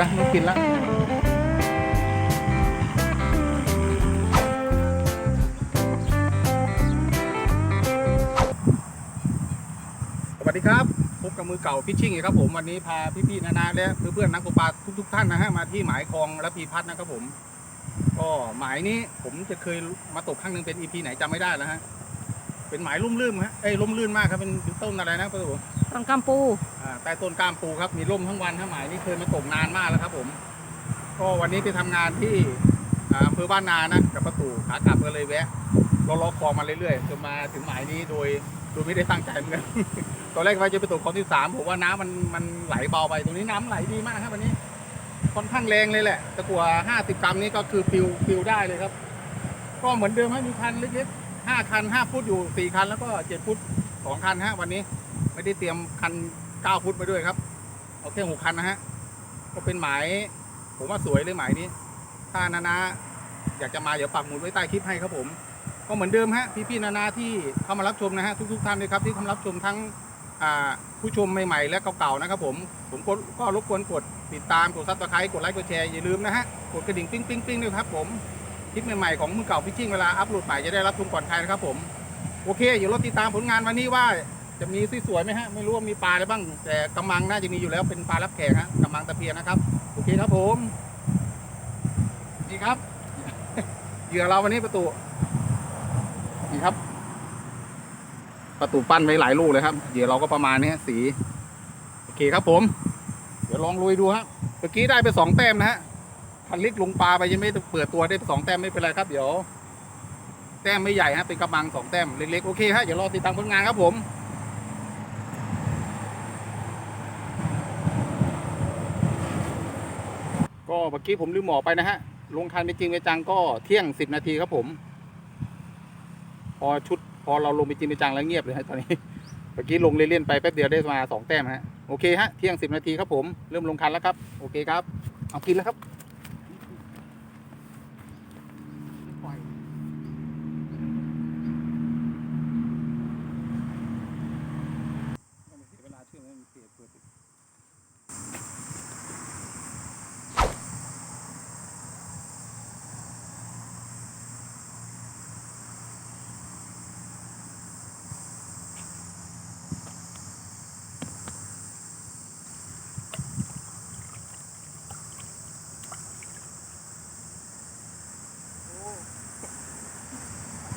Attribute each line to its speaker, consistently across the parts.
Speaker 1: นะไม่กินล้วสวัสดีครับพบกับมือเก่าฟิชชิ่งครับผมวันนี้พาพี่ๆนานาและเพื่อนๆนักตกปลาทุกๆท่านนะฮะมาที่หมายคลองและพีพัฒน์นะครับผม ก็หมายนี้ผมจะเคยมาตกครั้งหนึ่งเป็นอีพีไหนจำไม่ได้แล้วฮะ เป็นหมายลุ่มลื่นฮะเอ้ยลุ่มลื่นมากครับเป็นต้นอะไรนะประตู
Speaker 2: ต้นกำปู
Speaker 1: อ่าใต้ต้นกล้ามปูครับมีร่มทั้งวันทั้งหมายนี่เคยมาตกนานมากแล้วครับผม ก็วันนี้ไปทำงานที่อ่าอำเภอบ้านนานะกับประตูขากลับก็เลยแวะรอรอคลองมาเรื่อยๆจนมาถึงหมายนี้โดยโดยไม่ได้ตั้งใจเหมือนกันตอนแรกว่าจะไปตกคลองที่สามผมว่าน้ำมันมันไหลเบาไปตรงนี้น้ำไหลดีมากครับวันนี้ค่อนข้างแรงเลยแหละตะกัวห้าสิบกรัมนี้ก็คือปิวปิวได้เลยครับ ก็เหมือนเดิมให้มีคันเล็กๆ ห้าคันห้าฟุตอยู่สี่คันแล้วก็เจ็ดฟุตสองคันฮะวันนี้ ไม่ได้เตรียมคันเก้าฟุตมาด้วยครับ เอาแค่หกคันนะฮะ ก็เป็นหมาย ผมว่าสวยเลยหมายนี้ ถ้านานาอยากจะมาเดี๋ยวปักหมุดไว้ใต้คลิปให้ครับผม ก็เหมือนเดิมฮะพี่ๆนานาที่เข้ามารับชมนะฮะทุกๆท่านเลยครับที่เข้ามารับชมทั้งผู้ชมใหม่ๆและเก่าๆนะครับผมผมก็ก็รบกวนกดติดตามกดซับสไครต์กดไลค์กดแชร์อย่าลืมนะฮะกดกระดิ่งปิ้งปิ้งปิ้งด้วยครับผม คลิปใหม่ๆของมือเก่าพิชชิ่งเวลาอัพโหลดใหม่จะได้รับชมก่อนใครนะครับผมโอเคเดี๋ยวเราติดตามผลงานวันนี้ว่าจะมีสวยๆไหมฮะไม่รู้ว่ามีปลาอะไรบ้าง แต่กำมังน่าจะมีอยู่แล้วเป็นปลารับแขกฮะกำมังตะเพียนนะครับ โอเคครับผมนี่ครับเหยื่อเราวันนี้ประตูนี่ครับ ประตูปั้นไว้หลายลูกเลยครับเหยื่อเราก็ประมาณนี้สี โอเคครับผม เดี๋ยวลองลุยดูฮะเมื่อกี้ได้ไปสองแต้มนะฮะ พันลิกลงปลาไปยังไม่เปิดตัวได้สองแต้มไม่เป็นไรครับเดี๋ยว แต้มไม่ใหญ่ฮะเป็นกำมังสองแต้มเล็กๆโอเคฮะเดี๋ยวรอติดตามผลงานครับผมก็เมื่อกี้ผมลืมบอกไปนะฮะ ลงทันไปจริงไปจังก็เที่ยงสิบนาทีครับผม พอชุดพอเราลงไปจริงไปจังแล้วเงียบเลยฮะตอนนี้ เมื่อกี้ลงเล่นๆไปแป๊บเดียวได้มาสองแต้มฮะ โอเคฮะ เที่ยงสิบนาทีครับผม เริ่มลงคันแล้วครับ โอเคครับ เอากินแล้วครับ เวลาเชื่อมให้มันเปิดเปิด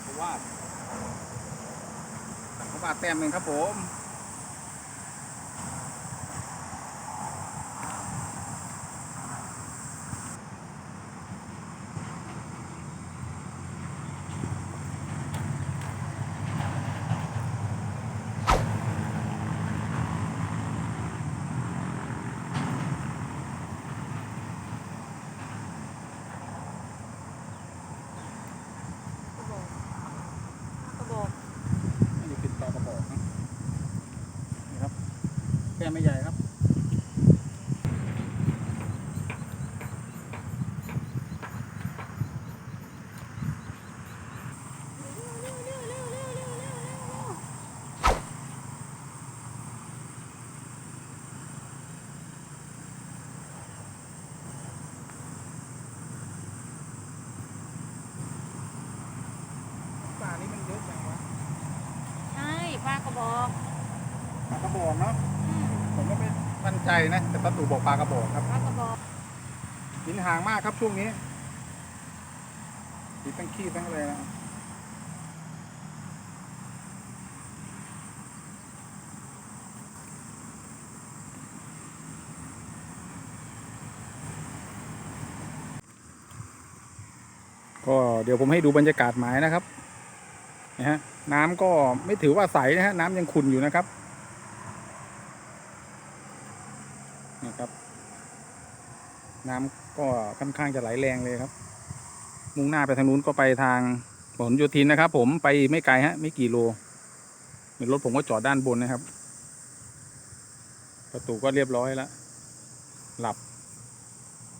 Speaker 1: ผมว่า มาแต้มเองครับผม
Speaker 2: กระบอก
Speaker 1: อันนี้เป็นปลากระบอกนะนี่ครับแก้มไม่ใหญ่ครับปลานี่มันเยอะจังวะ
Speaker 2: ใช่ปลากระบอก
Speaker 1: ปลากระบอกเนาะ
Speaker 2: อืม
Speaker 1: ผมก็ไม่มั่นใจนะ แต่ป้าตู่บอกปลากระบอกครับ
Speaker 2: ปลากระบอก
Speaker 1: หินห่างมากครับช่วงนี้มีตั้งขี้ตั้งอะไรนะก็เดี๋ยวผมให้ดูบรรยากาศหมายนะครับนะฮะน้ำก็ไม่ถือว่าใสนะฮะน้ำยังขุ่นอยู่นะครับ ครับ น้ำก็ค่อนข้างจะไหลแรงเลยครับ มุ่งหน้าไปทางนู้นก็ไปทางผลโยธินนะครับ ผมไปไม่ไกลฮะ ไม่กี่โลเห็นรถผมก็จอดด้านบนนะครับ ประตูก็เรียบร้อยแล้ว หลับ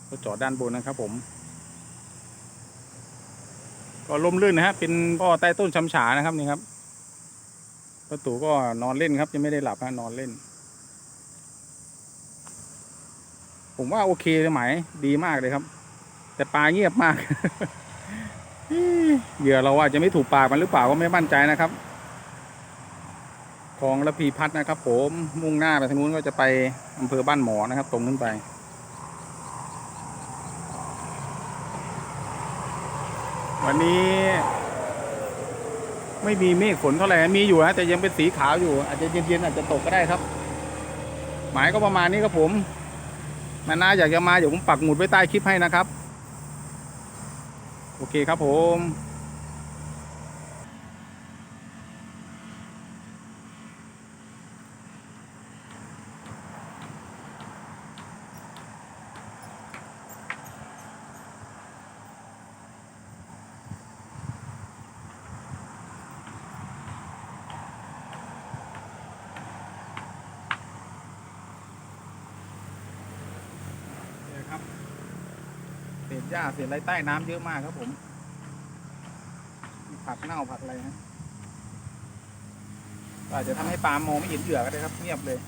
Speaker 1: ก็จอดด้านบนนะครับ ผม ก็ลมลื่นนะฮะ เป็นก็ใต้ต้นชำฉานะครับนี่ครับ ประตูก็นอนเล่นครับยังไม่ได้หลับฮะนอนเล่น ผมว่าโอเคเลยไหมดีมากเลยครับ แต่ปลาเงียบมากเหยื่อเราอาจจะไม่ถูกปากมันหรือเปล่าก็ไม่มั่นใจนะครับคลองระพีพัฒน์นะครับ ผมมุ่งหน้าไปทางนู้นก็จะไปอำเภอบ้านหมอนะครับ ตรงขึ้นไป วันนี้ ไม่มีเมฆฝนเท่าไหร่มีอยู่นะแต่ยังเป็นสีขาวอยู่ อาจจะเย็นๆอาจจะตกก็ได้ครับ หมายก็ประมาณนี้ครับผม นานาอยากจะมาเดี๋ยวผมปักหมุดไว้ใต้คลิปให้นะครับ โอเคครับผม เนี่ยครับเศษ หญ้าเศษอะไรใต้น้ำเยอะมากครับผม ผักเน่าผักอะไรนะก็อาจจะทำให้ปลามองไม่เห็นเหยื่อก็ได้ครับ เงียบเลย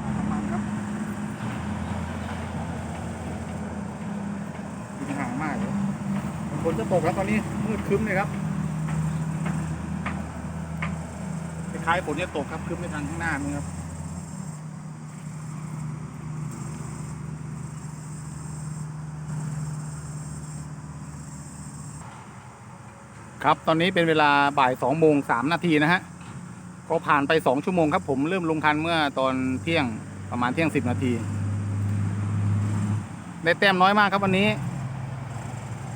Speaker 1: ปลากระมังครับกินห่างมากเลย ฝนจะตกแล้วตอนนี้มืดครึ้มเลยครับคล้ายๆฝนจะตกครับครึ้มไปทางข้างหน้านี่ครับครับตอนนี้เป็นเวลาบ่ายสองโมงสามนาทีนะฮะก็ผ่านไปสองชั่วโมงครับ ผมเริ่มลงคันเมื่อตอนเที่ยงประมาณเที่ยงสิบนาทีได้แต้มน้อยมากครับวันนี้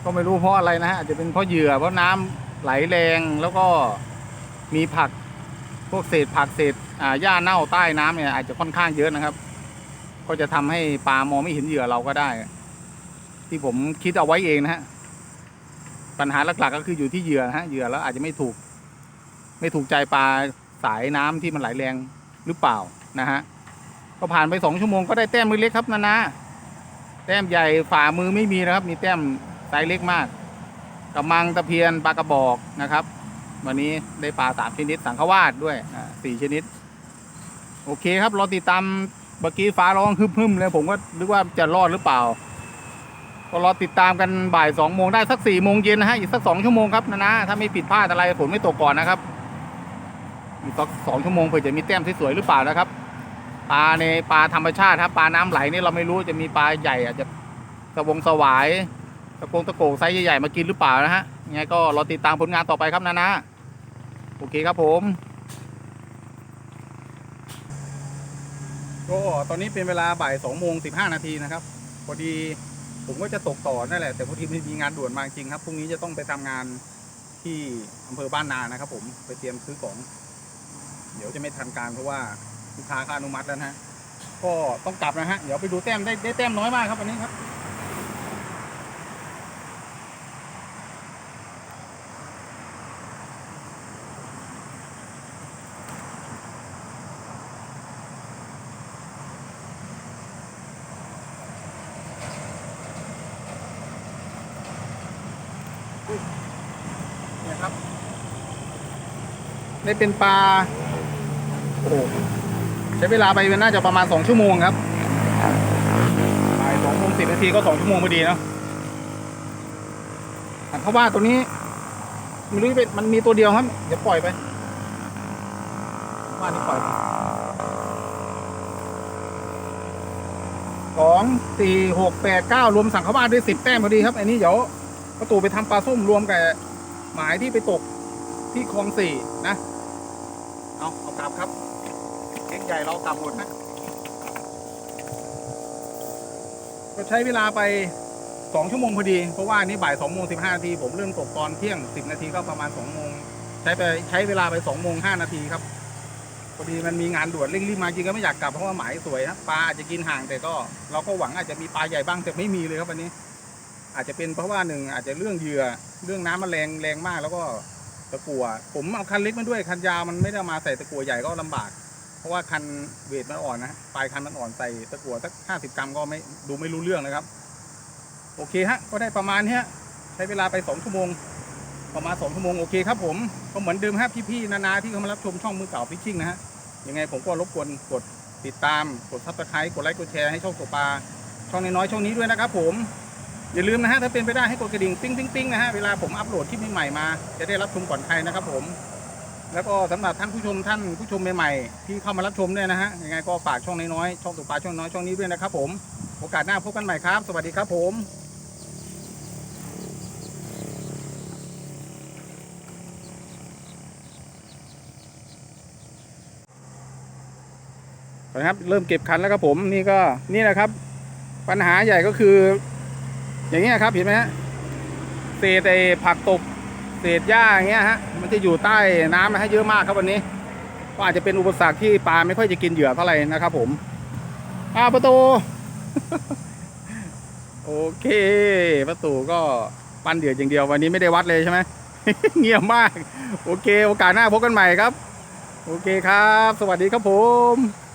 Speaker 1: ก็ไม่รู้เพราะอะไรนะฮะอาจจะเป็นเพราะเหยื่อเพราะน้ำไหลแรงแล้วก็มีผักพวกเศษผักเศษหญ้าเน่าใต้น้ำเนี่ยอาจจะค่อนข้างเยอะนะครับ ก็จะทำให้ปลามองไม่เห็นเหยื่อเราก็ได้ ที่ผมคิดเอาไว้เองนะฮะปัญหาหลักๆก็คืออยู่ที่เหยื่อนะฮะเหยื่อแล้วอาจจะไม่ถูก ไม่ถูกใจปลาสายน้ำที่มันไหลแรงหรือเปล่านะฮะก็ผ่านไปสองชั่วโมงก็ได้แต้มมือเล็กครับนานาแต้มใหญ่ฝ่ามือไม่มีนะครับ มีแต้ม ไซส์เล็กมากกระมังตะเพียนปลากระบอกนะครับ วันนี้ได้ปลาสามชนิดสังขวาดด้วยอ่าสี่ชนิด โอเคครับรอติดตามเมื่อกี้ฟ้าร้องฮึ่มๆเลยผมก็นึกว่าจะรอดหรือเปล่า ก็รอติดตามกันบ่ายสองโมงได้สักสี่โมงเย็นนะฮะอีกสักสองชั่วโมงครับนะนะถ้าไม่ผิดพลาดอะไรฝนไม่ตกก่อนนะครับอีกสักสองชั่วโมงเผื่อจะมีแต้มสวยๆหรือเปล่านะครับปลาในปลาธรรมชาติครับปลาน้ำไหลนี่เราไม่รู้จะมีปลาใหญ่อาจจะสวงสวาย ตะโกงตะโกงไซส์ใหญ่ๆมากินหรือเปล่านะฮะยังไงก็รอติดตามผลงานต่อไปครับนะนะโอเคครับผมก็ตอนนี้เป็นเวลาบ่ายสองโมงสิบห้านาทีนะครับพอดีผมก็จะตกต่อนั่นแหละแต่พอดีมันมีงานด่วนมาจริงครับพรุ่งนี้จะต้องไปทำงานที่อำเภอบ้านนานะครับ ผมไปเตรียมซื้อของ เดี๋ยวจะไม่ทันการเพราะว่าลูกค้าเขาอนุมัติแล้วนะฮะก็ต้องกลับนะฮะเดี๋ยวไปดูแต้มได้ได้แต้มน้อยมากครับวันนี้ครับ เนี่ยครับได้เป็นปลาโอ้ใช้เวลาไปน่าจะประมาณสองชั่วโมงครับบ่ายสองโมงสิบนาทีก็สองชั่วโมงพอดีเนาะเพราะว่าตัวนี้ไม่รู้เป็นมันมีตัวเดียวครับ เดี๋ยวปล่อยไปว่านี่ปล่อยไปสองสี่หกแปดเก้ารวมสั่งเขาบ้านด้วยสิบแต้มพอดีครับ อันนี้เดี๋ยว ประตูไปทำปลาส้มรวมกับหมายที่ไปตกที่คลองสี่นะ เอาเอากลับครับเก่งใหญ่เรากลับหมดนะก็ใช้เวลาไปสองชั่วโมงพอดี เพราะว่านี่บ่ายสองโมงสิบห้านาที ผมเริ่มตกตอนเที่ยงสิบนาทีก็ประมาณสองโมงใช้ไปใช้เวลาไปสองโมงห้านาทีครับพอดีมันมีงานด่วนเร่งรีบมาจริงก็ไม่อยากกลับเพราะว่าหมายสวยนะปลาอาจจะกินห่างแต่ก็เราก็หวังอาจจะมีปลาใหญ่บ้างแต่ไม่มีเลยครับวันนี้ อาจจะเป็นเพราะว่าหนึ่งอาจจะเรื่องเหยื่อเรื่องน้ำมันแรงแรงมากแล้วก็ตะกั่วผมเอาคันเล็กมาด้วยคันยาวมันไม่ได้มาใส่ตะกั่วใหญ่ก็ลำบาก เพราะว่าคันเวทมันอ่อนนะปลายคันมันอ่อนใส่ตะกั่วสักห้าสิบกรัมก็ไม่ดูไม่รู้เรื่องนะครับ โอเคฮะก็ได้ประมาณเนี้ยใช้เวลาไปสองชั่วโมงประมาณสองชั่วโมงโอเคครับผมก็เหมือนเดิมฮะพี่ๆนานาที่เข้ามารับชมช่องมือเก่าพิชชิ่งนะฮะยังไงผมก็รบกวนกดติดตามกดซับสไครต์กดไลค์กดแชร์ให้ช่องตัวปลาช่องน้อยๆช่องนี้ด้วยนะครับผม อย่าลืมนะฮะถ้าเป็นไปได้ให้กดกระดิ่งปิ้งปิ้งปิ้งนะฮะเวลาผมอัปโหลดคลิปใหม่มา จะได้รับชมก่อนใครนะครับผม แล้วก็สำหรับท่านผู้ชมท่านผู้ชมใหม่ๆที่เข้ามารับชมด้วยนะฮะยังไงก็ฝากช่องน้อยๆช่องตัวปลาช่องน้อยช่องนี้ด้วยนะครับผมโอกาสหน้าพบกันใหม่ครับ สวัสดีครับผมนะครับเริ่มเก็บคันแล้วครับผมนี่ก็นี่แหละครับ ปัญหาใหญ่ก็คือ อย่างเงี้ยครับเห็นไหมฮะเศษไอ้ผักตบเศษหญ้าอย่างเงี้ยฮะมันจะอยู่ใต้น้ำนะฮะเยอะมากครับวันนี้ก็อาจจะเป็นอุปสรรคที่ปลาไม่ค่อยจะกินเหยื่อเท่าไหร่นะครับ ผมอ่าประตู โอเค ประตูก็ปั้นเดือดอย่างเดียววันนี้ไม่ได้วัดเลยใช่ไหมเงียบมาก โอเค โอกาสหน้าพบกันใหม่ครับ โอเคครับ สวัสดีครับผม